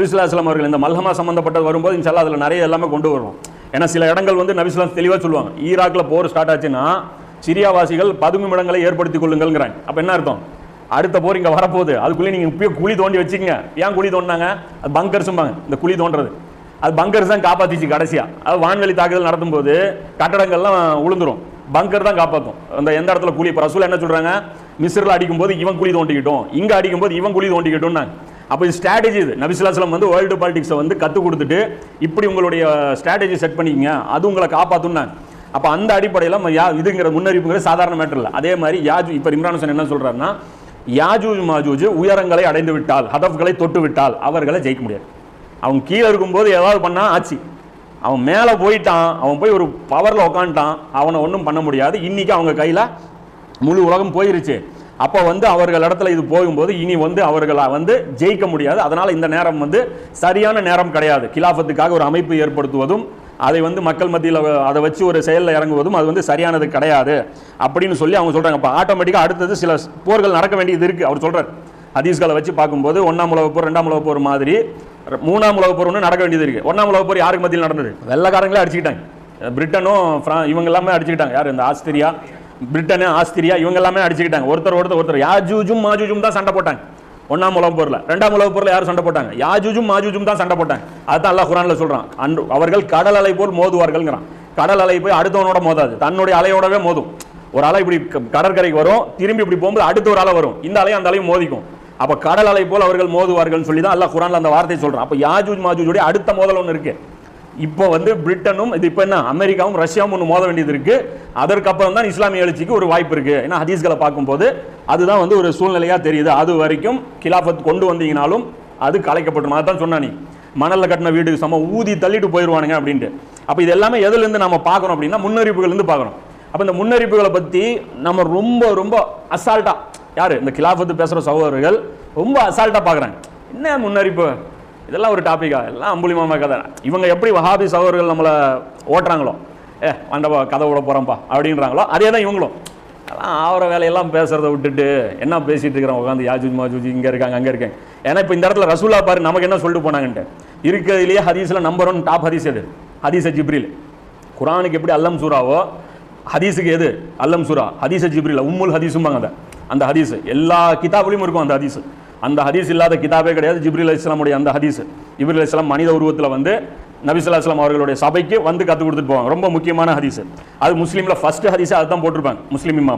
நபிசுல்லாஸ்லாம் அவர்கள் இந்த மல்ஹமா சம்மந்தப்பட்டது வரும்போது இன்ஷால்லா அதில் நிறைய எல்லாமே கொண்டு வருவோம். ஏன்னா சில இடங்கள் வந்து நபிசுலாம் தெளிவாக சொல்லுவாங்க. ஈராக்கில் போர் ஸ்டார்ட் ஆச்சுன்னா சிரியாவாசிகள் பதுங்கும் இடங்களை ஏற்படுத்திக் கொள்ளுங்கள்ங்கிறாங்க. அப்போ என்ன அர்த்தம்? அடுத்த போர் இங்கே வரப்போகுது. அதுக்குள்ளே நீங்கள் இப்போயே குழி தோண்டி வச்சுக்கங்க. ஏன் குழி தோண்டினாங்க அது பங்கர்ஸும்பாங்க இந்த குழி தோண்டுறது அது பங்கர்ஸ் தான் காப்பாற்றிச்சு கடைசியாக அது வான்வெளி தாக்குதல் நடத்தும் போது கட்டடங்கள்லாம் உளுந்துரும். பங்கர் தான் காப்பாற்றும் அந்த எந்த இடத்துல குழி இப்போ ரசூல் என்ன சொல்கிறாங்க மிஸ்ரில் அடிக்கும்போது இவன் குழி தோண்டிக்கிட்டோம். இங்கே அடிக்கும்போது இவன் குழி தோண்டிக்கிட்டோம்னாங்க. அப்போ இது ஸ்ட்ராட்டஜி இது. நபிசுல்லாஸ்லம் வந்து வேர்ல்டு பாலிடிக்ஸை வந்து கற்றுக் கொடுத்துட்டு இப்படி உங்களுடைய ஸ்ட்ராட்டஜி செட் பண்ணிக்கங்க அது உங்களை காப்பாற்றுன்னாங்க அப்போ அந்த அடிப்படையில் யா இதுங்கிற முன்னறிவிப்புங்கிற சாதாரண மேட்டர் இல்லை. அதே மாதிரி யாஜு இப்போ இம்ரான் என்ன சொல்கிறாருன்னா யாஜூஜ் மாஜூஜ் உயரங்களை அடைந்து விட்டால் ஹதஃப்களை தொட்டு விட்டால் அவர்களை ஜெயிக்க முடியாது. அவன் கீழே இருக்கும்போது ஏதாவது பண்ணா ஆச்சு. அவன் மேலே போயிட்டான் அவன் போய் ஒரு பவரில் உக்காந்துட்டான் அவனை ஒன்றும் பண்ண முடியாது. இன்றைக்கி அவங்க கையில் முழு உலகம் போயிருச்சு. அப்போ வந்து அவர்கள் இடத்துல இது போகும்போது இனி வந்து அவர்களை வந்து ஜெயிக்க முடியாது. அதனால் இந்த நேரம் வந்து சரியான நேரம் கிடையாது. கிலாஃபத்துக்காக ஒரு அமைப்பு ஏற்படுத்துவதும் அதை வந்து மக்கள் மத்தியில் அதை வச்சு ஒரு செயலில் இறங்குவதும் அது வந்து சரியானது கிடையாது. அப்படின்னு சொல்லி அவங்க சொல்கிறாங்க இப்போ ஆட்டோமேட்டிக்காக அடுத்தது சில போர்கள் நடக்க வேண்டியது இருக்குது அவர் சொல்கிறார் ஹதீஸ்களை வச்சு பார்க்கும்போது ஒன்றாம் உலக போர் ரெண்டாம் உலக போர் மாதிரி மூணாம் உலக போர் ஒன்று நடக்க வேண்டியது இருக்குது ஒன்றாம் உலக போர் யாருக்கு மத்தியில் நடந்தது? வெள்ளக்காரங்களே அடிச்சுக்கிட்டாங்க. பிரிட்டனும் ஃப்ரா இவங்க எல்லாமே அடிச்சுக்கிட்டாங்க. யார்? இந்த ஆஸ்திரியா பிரிட்டனு ஆஸ்திரியா இவங்க எல்லாமே அடிச்சுக்கிட்டாங்க. ஒருத்தர் ஒருத்தர் ஒருத்தர். யாஜூஜும் மாஜூஜும் தான் சண்டை போட்டாங்க. ஒன்றாம் உலக போர்ல. ரெண்டாம் உலக போர்ல யாரும் சண்டை போட்டாங்க. யாஜூஜும் மாஜூஜும் தான் சண்டை போட்டாங்க. அதுதான் அல்லாஹ் குரானில் சொல்கிறான் அன்று அவர்கள் கடல் அலை போல் மோதுவார்கள்ங்கிறான். கடல் அலை போய் அடுத்தவனோட மோதாது. தன்னுடைய அலையோடவே மோதும். ஒரு அலை இப்படி க- கடற்கரைக்கு வரும். திரும்பி இப்படி போகும்போது அடுத்த ஒரு அலை வரும். இந்த அலையும் அந்த அலையும் மோதிக்கும். அப்போ கடல் அலை போல் அவர்கள் மோதுவார்கள் சொல்லி தான் அல்லாஹ் குரானில் அந்த வார்த்தையை சொல்கிறான் அப்போ யாஜூஜ் மாஜூஜுடைய அடுத்த மோதல் ஒன்று இருக்குது இப்போ வந்து பிரிட்டனும் இது இப்போ என்ன அமெரிக்காவும் ரஷ்யாவும் ஒன்று மோத வேண்டியது இருக்கு. அதற்கப்புறம் தான் இஸ்லாமிய எழுச்சிக்கு ஒரு வாய்ப்பு இருக்கு. ஏன்னா ஹதீஸ்களை பார்க்கும்போது அதுதான் வந்து ஒரு சூழ்நிலையாக தெரியுது. அது வரைக்கும் கிலாஃபத் கொண்டு வந்தீங்கனாலும் அது கலைக்கப்படும் அதான் சொன்னா நீ மணல்ல கட்டின வீடு சம ஊதி தள்ளிட்டு போயிடுவானுங்க அப்படின்ட்டு. அப்போ இது எல்லாமே எதுலேருந்து நம்ம பார்க்கணும் அப்படின்னா முன்னறிப்புகள்லேருந்து பார்க்குறோம். பார்க்கணும் அப்போ இந்த முன்னறிப்புகளை பற்றி நம்ம ரொம்ப ரொம்ப அசால்ட்டாக யார்? இந்த கிலாஃபத்து பேசுகிற சகோதரர்கள் ரொம்ப அசால்ட்டாக பார்க்குறாங்க. என்ன முன்னறிப்பு இதெல்லாம் ஒரு டாப்பிக்காக எல்லாம் அம்புலிமாமா கதை. இவங்க எப்படி வஹாபி சகோதரர்கள் நம்மளை ஓட்டுறாங்களோ? ஏ வண்டப்பா கதை விட போகிறோம்ப்பா அப்படின்றாங்களோ? அதே தான் இவங்களும். அதெல்லாம் ஆவர வேலையெல்லாம் பேசுகிறத விட்டுட்டு என்ன பேசிட்டு இருக்கிறோம்? உட்காந்து யாஜூஜ் மாஜூஜ் இங்கே இருக்காங்க அங்கே இருக்கேன். ஏன்னா இப்போ இந்த இடத்துல ரசூலா பாரு நமக்கு என்ன சொல்லிட்டு போனாங்கன்ட்டு. இருக்கிறதுலேயே ஹதீஸில் நம்பர் ஒன் டாப் ஹதீஸ் எது? ஹதீஸ ஜிப்ரில். குரானுக்கு எப்படி அல்லம் சூராவோ ஹதீஸுக்கு எது? அல்லம் சூரா ஹதீஸ ஜிப்ரில். உம்முல் ஹதீஸும்பாங்க அதை. அந்த ஹதீஸ். எல்லா கிதாபுலையும் இருக்கும் அந்த ஹதீஸ். அந்த ஹதீஸ் இல்லாத கிதாபே கிடையாது. ஜிப்ரில் இஸ்லாமுடைய அந்த ஹதீஸ். ஜிப்ரில் இஸ்லாம் மனித உருவத்தில் வந்து நபி இஸ்லாம் அவர்களுடைய சபைக்கு வந்து கற்றுக் கொடுத்துட்டு போவாங்க. ரொம்ப முக்கியமான ஹதீஸ். அது முஸ்லீமில் ஃபஸ்ட்டு ஹதீஸ் அதுதான் போட்டிருப்பாங்க. முஸ்லீம் இமாம்.